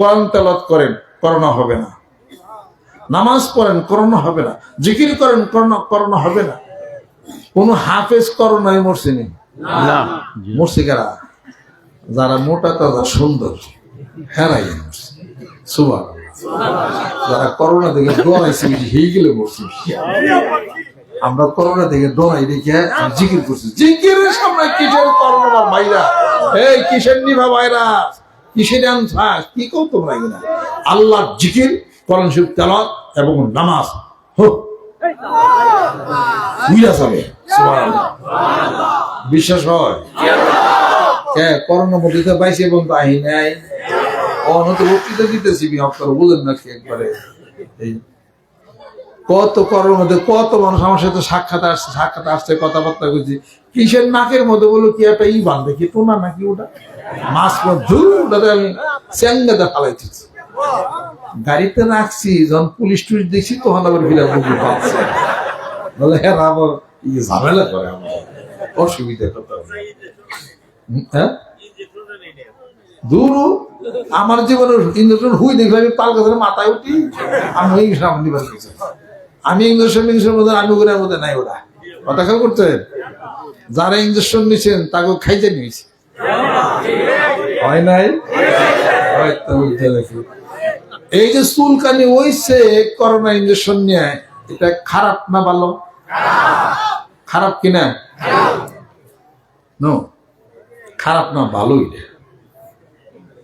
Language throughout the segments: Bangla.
কোরআন তেলাওয়াত করেন করোনা হবে না। নামাজ পড়েন করোনা হবে না। জিকির করেন করোনা করোনা হবে না। কোন হাফেজ করোনায় মরছে নি। না মরছে কারা? যারা মোটা তাজা সুন্দর হেরাই সুবাহ যারা করোনা দেখে হয়ে গেলে মরছে। আমরা করোনা দেখে ডরাই দেখে আমি জিকির করছি। জিকিরের সামনে কিসের করোনা ভাইরা এই কিসের নিভা ভাইরা কিসের কি করতো তোমরা না আল্লাহ জিকির করণ শিব এবং নামাজ। হোক। বিশ্বাস হয়? করোনা এবং আহি নাই। অনত বক্তৃতা দিতেছি বি আপনারা বলেন না কি একবারে। এই কত করোনার মধ্যে কত মানুষ আমার সাথে সাক্ষাৎ আসছে সাক্ষাৎ আসছে, কথাবার্তা করছি কিসের নাকের মধ্যে বলল কি একটা ই বান্ধে কি টোনা নাকি ওটা? মাছ ওটাতে আমি চ্যাঙ্গাতে ফালাইতেছি গাড়িতে রাখছি, যখন পুলিশ টুলিশ দেখছি, তখন আবার ফিরে বুঝতে পারছে বলে হ্যাঁ আবার ইয়ে ঝামেলা করে আমার অসুবিধা কথা হ্যাঁ? দূর, আমার জীবনে ইন্দ্রজন হুই দেখলে আমি পাল গাছের মাথায় উঠি, আমি ওই সামনে গেছি আমি ইঞ্জেকশন ইঞ্জেকশন মধ্যে আমি মধ্যে নাই ওরা। কথা খেয়াল করতে যারা ইঞ্জেকশন নিছেন তাকে খাইতে নিয়েছে। হয় নাই? এই যে চুলকানি হইছে, করোনা ইঞ্জেকশন নিয়ে, এটা খারাপ না ভালো? খারাপ কিনা নো? খারাপ না, ভালোই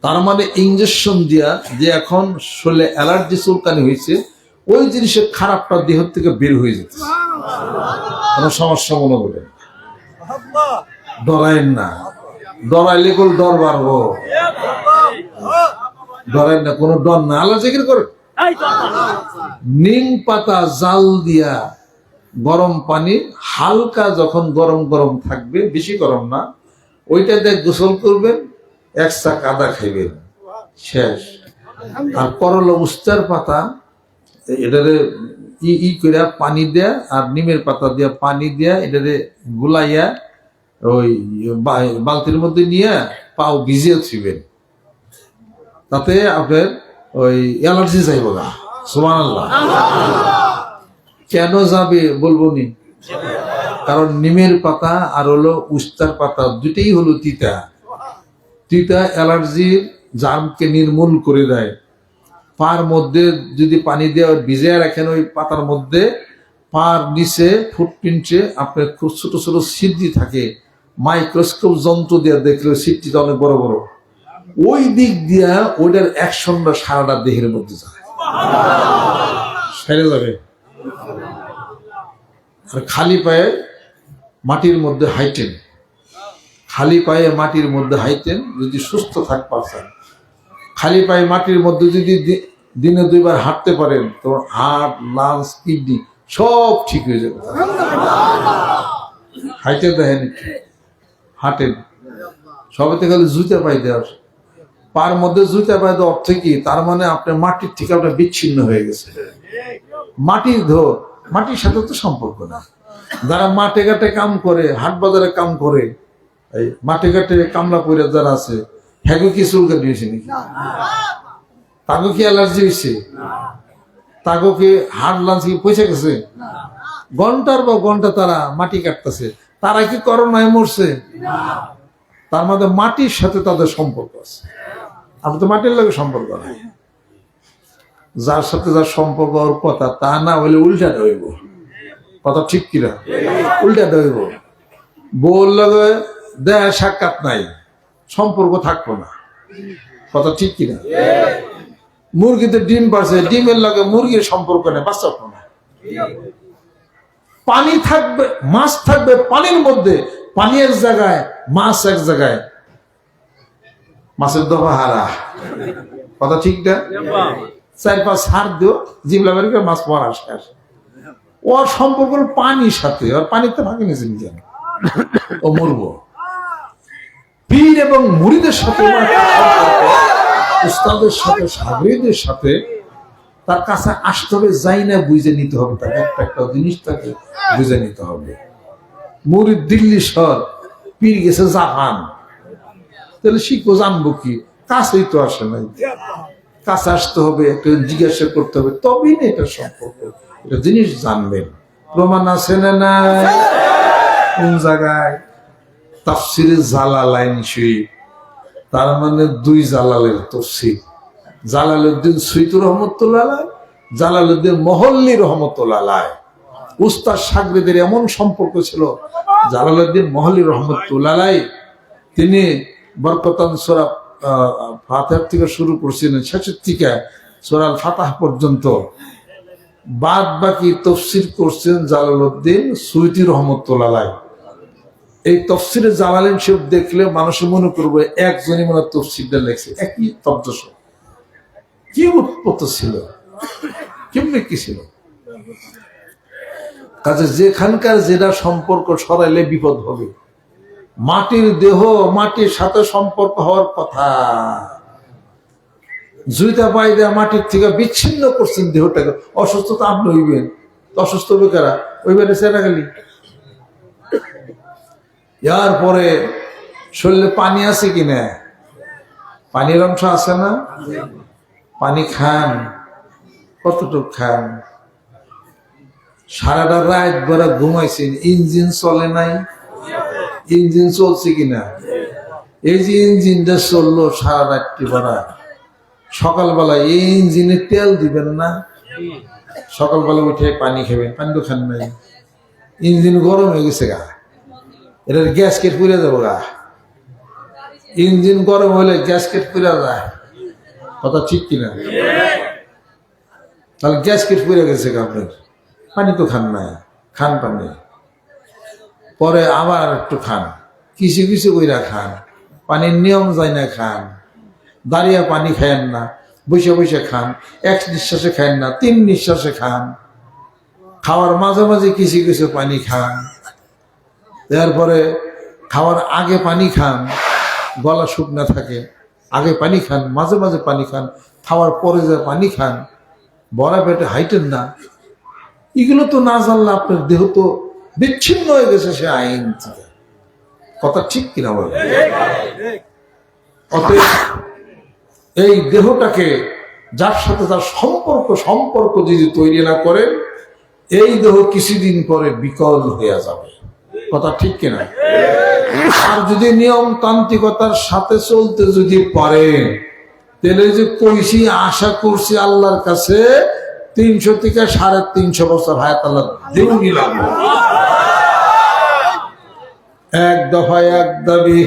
তার মানে ইঞ্জেকশন দিয়া, যে এখন শরীরে অ্যালার্জি চুলকানি হয়েছে ওই জিনিসের খারাপটা দেহ থেকে বের হয়ে যেতে কোনো সমস্যা মনে করে ডরাইন না। ডরাইলে কোন ডর বাড়বো। ডরাইন না, কোনো ডর না। আল্লাহ জিকির করে নিম পাতা, জাল দিয়া গরম পানি হালকা যখন গরম গরম থাকবে, বেশি গরম না, ওইটা দিয়ে গোসল করবেন, এক চাক আদা খাইবেন। শেষ। আর করলা, উস্তার পাতা এটারে ই ই করে পানি দেয়া আর নিমের পাতা দিয়া পানি দিয়া এটারে গুলাইয়া ওই বালতির মধ্যে নিয়ে পাও ভিজিয়ে ছিবেন তাতে আপনার ওই অ্যালার্জি যাইব না। সুমান আল্লাহ কেন যাবে বলব নি? কারণ নিমের পাতা আর হলো উস্তার পাতা দুটেই হলো তিতা। তিতা অ্যালার্জির জামকে নির্মূল করে দেয়। পার মধ্যে যদি পানি দিয়ে ভিজে রাখেন ওই পাতার মধ্যে পার নিচে ফুটপ্রিন্টে আপনার খুব ছোট ছোট সিদ্ধি থাকে। মাইক্রোস্কোপ যন্ত্র দিয়ে দেখলে সিটটিটা অনেক বড় বড়। ওই দিক দিয়া ওইটার অ্যাকশনটা সারাটা দেহের মধ্যে যায়। সেরে যাবে। আর খালি পায়ে মাটির মধ্যে হাইটেন। খালি পায়ে মাটির মধ্যে হাইটেন যদি সুস্থ থাক পারছেন খালি পায়ে মাটির মধ্যে যদি দিনে দুইবার হাঁটতে পারেন, তো হার্ট লাংস, কিডনি সব ঠিক হয়ে যাবে। হাইটেন দেখেন। হাঁটেন। সবাই খালি জুতা পাই দেওয়ার। পার মধ্যে জুতা পাই দেওয়ার অর্থ কি? তার মানে আপনার মাটির থেকে আপনার বিচ্ছিন্ন হয়ে গেছে। মাটির ধো মাটির সাথে তো সম্পর্ক না। যারা মাঠে ঘাটে কাম করে, হাট বাজারে কাম করে, এই মাঠে ঘাটে কামলা করে যারা আছে হ্যাঁ কি চুলকা দিয়েছে নাকি? তাকে কি অ্যালার্জি হয়েছে? তাকে কি হার্ট লাঞ্চ কি পয়সা গেছে? ঘণ্টার পর ঘণ্টা তারা মাটি কাটতেছে। তারা কি করোনায় মরছে? তার মধ্যে মাটির সাথে তাদের সম্পর্ক আছে। আপনি তো মাটির লোকের সম্পর্ক নাই। যার সাথে যার সম্পর্ক ওর কথা তা না হইলে উল্টা হইব। কথা ঠিক কিনা? উল্টা হইব। বউর লগে দেয় সাক্ষাৎ নাই। সম্পর্ক থাকব না। কথা ঠিক কিনা? মুরগিতে ডিম পারছে ডিমের লাগে মুরগির সম্পর্ক নেই বাচ্চা না। পানি থাকবে, মাছ থাকবে পানির মধ্যে পানি এক জায়গায়, মাছ এক জায়গায়। মাছের দফা হারা কথা ঠিক না? চার পাঁচ হার দিও জিবলা বের করে মাছ মারা শেষ। ওর সম্পর্ক পানির সাথে, ওর পানিতে ভাগে নিয়েছে ও মরবো। পীর এবং মুড়িদের সাথে সম্পর্ক, উস্তাদের সাথে সাগরীদের সাথে তার কাছে আসতে হবে যাই না বুঝে নিতে হবে তাকে। একটা একটা জিনিস তাকে বুঝে নিতে হবে। মুড়িদ দিল্লি শহর পীর গেছে জাপান। তাহলে শিখব জানব কি? কাছেই তো আসে নাই। কাছে আসতে হবে একটু জিজ্ঞাসা করতে হবে তবেই না এটা সম্পর্ক। এটা জিনিস জানবেন। প্রমাণ আছে না কোন জায়গায়? তাফসিরে জালালাইন শরীফ তার মানে দুই জালালের তফসির জালালউদ্দিন সুইতুর রহমতুল্লাহ আলাই, জালালউদ্দিন মহল্লি রহমতুল্লাহ। উস্তাদ সাগরেদের এমন সম্পর্ক ছিল জালালউদ্দিন মহল্লি রহমতুল্লাহ তিনি বরকতান সোরা ফাতেহ থেকে শুরু করছিলেন শেষের থেকে সোরাল ফাতাহ পর্যন্ত বাদ বাকি তফসির করছেন জালালউদ্দিন সুইতি রহমতুল্লাহ। এই তফসিরে জালালেন শরীফ দেখলে মানুষ মনে করবে একজনই মনে তফসিরটা লেখছে। একই তদ্দশ কি উৎপত্ত ছিল? কেমনি কি ছিল? কাজে যেখানকার যেটা সম্পর্ক সরাইলে বিপদ হবে। মাটির দেহ মাটির সাথে সম্পর্ক হওয়ার কথা। জুইতা পাই দেয়া মাটির থেকে বিচ্ছিন্ন করছেন দেহটাকে। অসুস্থতা আপনি হইবেন। অসুস্থ হবে কারা ওইবারে সেরা গেলি ইয়ার পরে শরীরে পানি আছে কিনা পানির অংশ আছে না? পানি খান, কতটুক খান? সারাটা রাত বেড়া ঘুমাইছেন, ইঞ্জিন চলে নাই? ইঞ্জিন চলছে কিনা এই যে ইঞ্জিনটা চলল সারা রাত্রি বেড়া সকালবেলা এই ইঞ্জিনে তেল দিবেন না? সকালবেলা উঠে পানি খাবেন, পানি তো খান নাই। ইঞ্জিন গরম হয়ে গেছে গা। এটার গ্যাসকেট পুড়ে যাব গা। ইঞ্জিন গরম হলে গ্যাসকেট পুড়ে যায়। কথা ঠিক কিনা? তাহলে গ্যাসকেট পুড়ে গেছে আপনার। পানি তো খান না খান পানি পরে আবার একটু খান। কিছু কিছু কইরা খান? পানির নিয়ম যায় না খান। দাঁড়িয়ে পানি খায়েন না, বসে বসে খান। এক নিঃশ্বাসে খায়েন না, তিন নিঃশ্বাসে খান। খাওয়ার মাঝে মাঝে কিছু কিছু পানি খান। এরপরে খাওয়ার আগে পানি খান, গলা শুকনা থাকে, আগে পানি খান, মাঝে মাঝে পানি খান, খাওয়ার পরে যে পানি খান, বড়া পেটে হাইটেন না। এগুলো তো না জানলে আপনার দেহ তো বিচ্ছিন্ন হয়ে গেছে, সে আইন থেকে। কথা ঠিক কিনা বলে অতএব এই দেহটাকে যার সাথে তার সম্পর্ক সম্পর্ক যদি তৈরি না করে এই দেহ কিছুদিন পরে বিকল হয়ে যাবে। কথা ঠিক কিনা? আর যদি নিয়ম তান্ত্রিকতার সাথে চলতে যদি পারে, তাহলে যে কইছি, আশা করছি আল্লাহর কাছে তিনশো থেকে সাড়ে তিনশো বছর হায়াত আল্লাহ দেউ নিলাম। এক দফায় এক দাবি।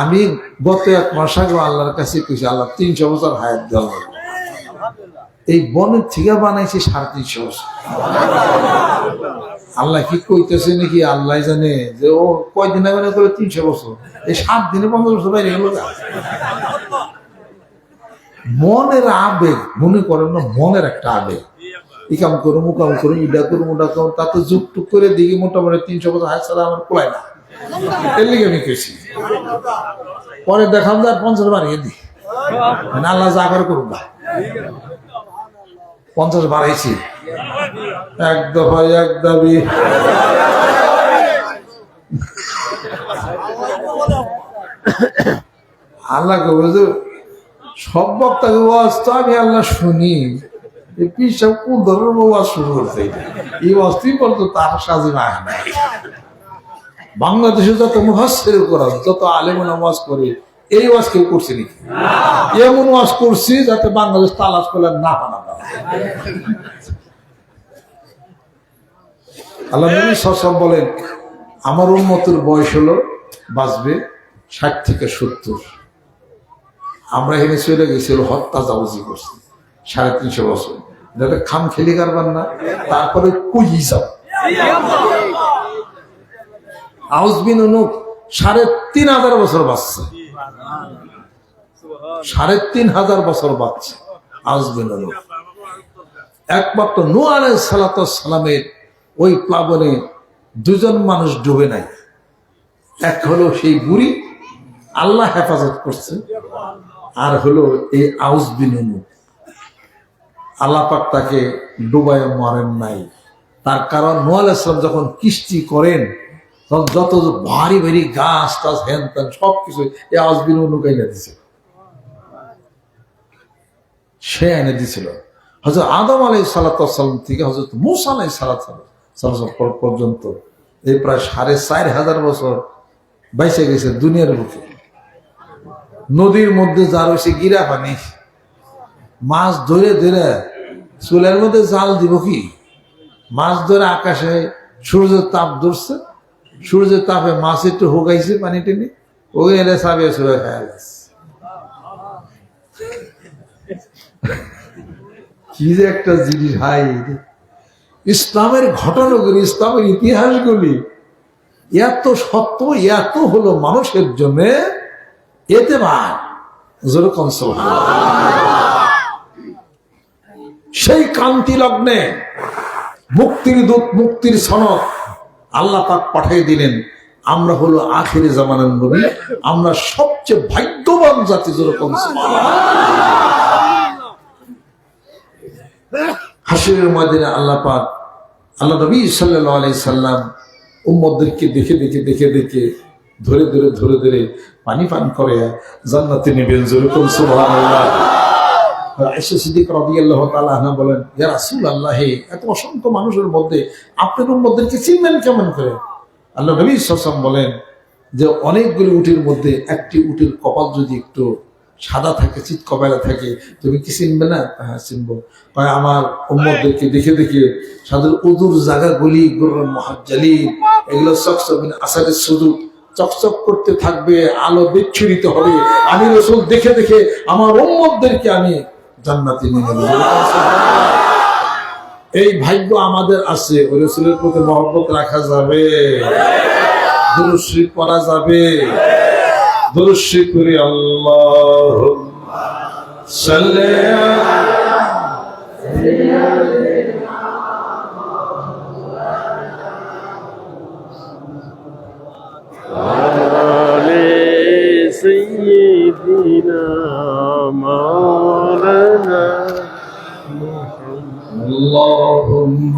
আমি গত এক মাস আগে আল্লাহর কাছে কইছি, আল্লাহ তিনশো বছর হায়াত দেওয়া লাগবে। এই বনের থেকে বানাইছে সাড়ে তিনশো বছর। আল্লাহ কি কইতেছে নাকি? আল্লাহ জানে যে ও কয়দিন আগে করে তিনশো বছর। এই সাত দিনে পঞ্চাশ বছর বাইরে গেল মনের আবেগ, মনে করেন না, মনের একটা আবেগ। ইকাম করুম উকাম করুম ইডা করুম ওটা করুম তাতে টুক করে দেখি মোটামুটি তিনশো বছর হায় ছাড়া আমার কোলায় না। এর লিগে আমি কেছি পরে দেখাম যে আর পঞ্চাশ বাড়িয়ে দিই মানে আল্লাহ যা করে করুন না। পঞ্চাশ বাড়াইছি। এক দফায় এক দাবি। আল্লাহ সব বক্তাকে ওয়াজ তো আমি আল্লাহ শুনি। পিসাব কোন ধরনের ওয়াজ শুরু করছে এই ওয়াজটি বলতো তার সাজে না বাংলাদেশে যত মুহাসের করা যত আলেম নামাজ করে এই ওয়াজ কেউ করছে নাকি? এমন ওয়াজ করছি যাতে বাংলাদেশ তালাশ করলে না বানানো আল্লাহ সসব বলেন, আমার উন্মতের বয়স হলো, বাঁচবে ষাট থেকে সত্তর। আমরা এখানে চলে গেছিল হত্যা জাবজি করছি, সাড়ে তিনশো বছর। যাতে খাম খেলি কারবার না, তারপরে কুই হিসাব আউসবিন অনুক সাড়ে তিন হাজার বছর বাঁচছে। সাড়ে তিন হাজার বছর আউসবিন অনুক একমাত্র নু আলাই সালামের ওই প্লাবনে দুজন মানুষ ডুবে নাই। এক হলো সেই বুড়ি, আল্লাহ হেফাজত করছে। আর হলো এই আউস বিনুনু আল্লাহ পাক তাকে ডুবায় মরেন নাই। তার কারণ নোয়াল ইসলাম যখন কিস্তি করেন যত ভারী ভারী গাছ টাছ হ্যান ত্যান, সবকিছু এ আজবিন অনুকে দিছে। সে এনে দিছিল। হজরত আদম আলাই সালাতাম থেকে হজরত মুসা আলাই সালাত পর্যন্ত এই প্রায় সাড়ে চার হাজার বছর বাইসে গেছে দুনিয়ার বুকে। নদীর মধ্যে যার হয়েছে গিরা পানি, মাছ ধরে ধরে চুলের মধ্যে জাল দিব কি? মাছ ধরে আকাশে সূর্যের তাপ ধরছে সূর্যের তাপে মাছ একটু হোগাইছে পানি টেনে, ওই এলে সাবে শুয়ে খায় কি যে একটা জিনিস, হাই ইসলামের ঘটনাগুলি, ইসলামের ইতিহাসগুলি, এত সত্য, এত হলো মানুষের জন্য এতে যেরকম সেই কান্তি লগ্নে মুক্তির দূত, মুক্তির সনদ আল্লাহ পাক পাঠিয়ে দিলেন, আমরা হলো আখেরি জামানের নবী, আমরা সবচেয়ে ভাগ্যবান জাতি যেরকম হাসিরের ময়দানে আল্লাহ পাক, আল্লাহ নবী সাল্লাহ আলাই সাল্লাম উম্মদেরকে দেখে দেখে দেখে দেখে ধরে ধরে ধরে ধরে পানি পান করে জান্নাতে নেবেন যেরকম, সুবহানাল্লাহ। আয়েশা সিদ্দিক রাদিয়াল্লাহু তাআলা আনহা বলেন, ইয়া রাসূলুল্লাহ এত অসংখ্য মানুষের মধ্যে আপনার উম্মদেরকে চিনবেন কেমন করে? আল্লাহ নবী সাল্লাল্লাহু বলেন যে, অনেকগুলি উটের মধ্যে একটি উটের কপাল যদি একটু সাদা থাকে, চিত কপালে থাকে, তুমি কি চিনবে না? হ্যাঁ চিনবো। কয় আমার উম্মদেরকে দেখে দেখে, সাদের উদুর জায়গাগুলি গুরুর মহাজ্জালি, এগুলো চকচক আসারের শুধু চকচক করতে থাকবে, আলো বিচ্ছুরিত হবে। আমি রসুল দেখে দেখে, আমার উম্মদেরকে আমি নিয়ে নেবে এই ভাগ্য আমাদের আছে, ওই রসুলের প্রতি মহব্বত রাখা যাবে। দুরুশ্রী করা যাবে। দুরুশ্রী করে আল্লাহ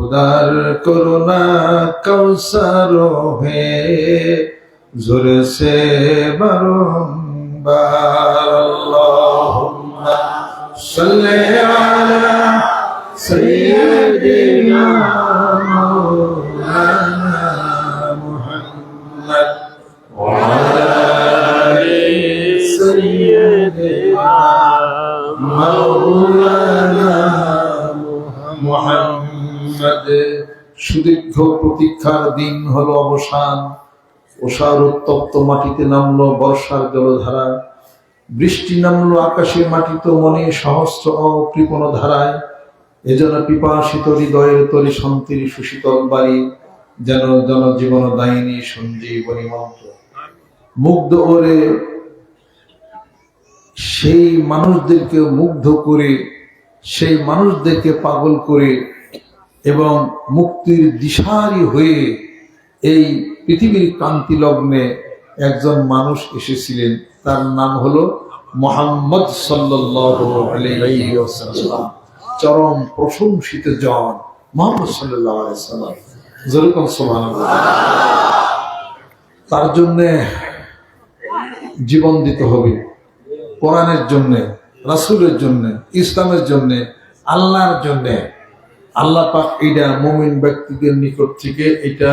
খুদার করুণা কৌসার হে জোরে সে বারম্বার সাল্লি অবসান ওষার উত্তপ্ত মাটিতে নামলো বর্ষার জলধারা। বৃষ্টি নামলো আকাশের মাটিতে মনে সহস্র অকৃপণ ধারায়। এজন্য পিপাসিত হৃদয়ের তরি শান্তির সুশীতল বাড়ি যেন জনজীবন দায়িনী সঞ্জীবনী মন্ত্র মুগ্ধ ওরে, সেই মানুষদেরকে মুগ্ধ করে, সেই মানুষদেরকে পাগল করে এবং মুক্তির দিশারি হয়ে এই পৃথিবীর কান্তি লগ্নে একজন মানুষ এসেছিলেন। তার নাম হলো মোহাম্মদ ওয়াসাল্লাম। চরম প্রশংসিত জন, মোহাম্মদ সাল্লাম যেরকম তার জন্যে জীবন দিতে হবে। কোরআনের জন্য, রাসূলের জন্য, ইসলামের জন্য, আল্লাহর জন্য। আল্লাহ পাক এটা মুমিন ব্যক্তিদের নিকট থেকে এটা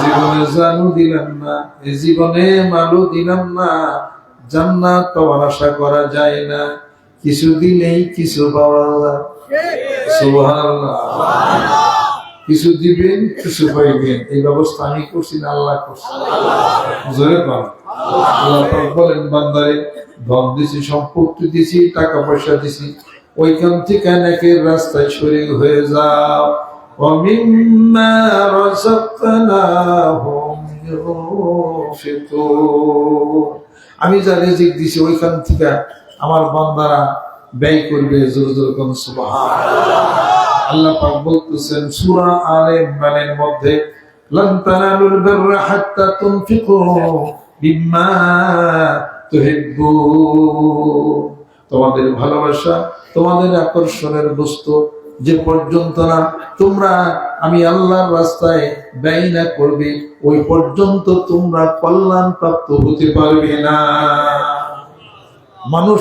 জীবনে জানু দিলাম না, এ জীবনে মালু দিলাম না। জান্নাত পাওয়ার আশা করা যায় না। কিছু দিলেই কিছু পাওয়া যায়। কিছু দিবেন, কিছু পাইবেন। এই ব্যবস্থা আমি করছি না, আল্লাহ করছি। জোরে পান আল্লাহ বলেন, বান্দারে, ধন দিছি, সম্পত্তি দিছি, টাকা পয়সা দিছি। ওইখান থেকে নাকের রাস্তায় শরীর হয়ে যাও। ومما رزقناهم ينفقون আমি যা রিজিক দিছি ওইখান থেকে আমার বান্দারা ব্যয় করবে জোর জোর কোন সুবহানাল্লাহ আল্লাহ পাক বলতেছেন সূরা আলে ইমরানের মধ্যে লান তানালুল বিররা হাত্তা তুনফিকু বিম্মা তুহিব্বুন তোমাদের ভালোবাসা তোমাদের আকর্ষণের বস্তু যে পর্যন্ত না তোমরা আমি আল্লাহর রাস্তায় ব্যয় না করবে, ওই পর্যন্ত তোমরা কল্যাণ প্রাপ্ত হতে পারবে না মানুষ।